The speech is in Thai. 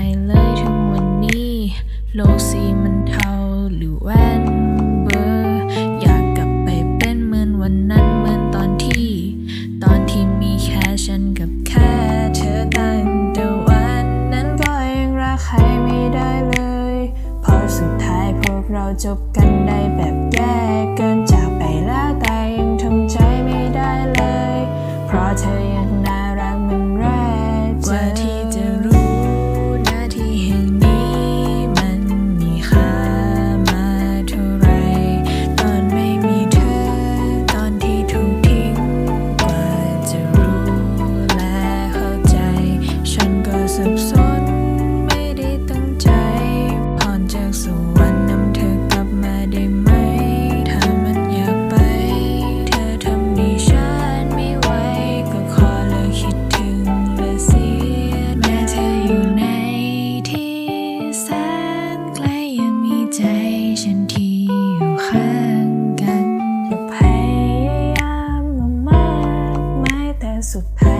ใครเลยถึงวันนี้ โลกสีมันเทาหรือแว่นเบอร์อยากกลับไปเป็นเหมือนวันนั้นเหมือนตอนที่ ตอนที่มีแค่ฉันกับแค่เธอตั้งแต่วันนั้นก็ยังรักใครไม่ได้เลยพราะสุดท้ายพวกเราจบกันได้แบบแย่เกิน สับสน ไม่ได้ตั้งใจพรจากสวรรค์นำเธอกลับมาได้ไหม ถ้ามันอยากไป เธอทำดีฉันไม่ไหว ก็ขอเลิกคิดถึงและเสียแม้เธออยู่ในที่แสนไกลยังมีใจฉันที่อยู่ข้างกันพยายามมามากไม่แต่สุดท้าย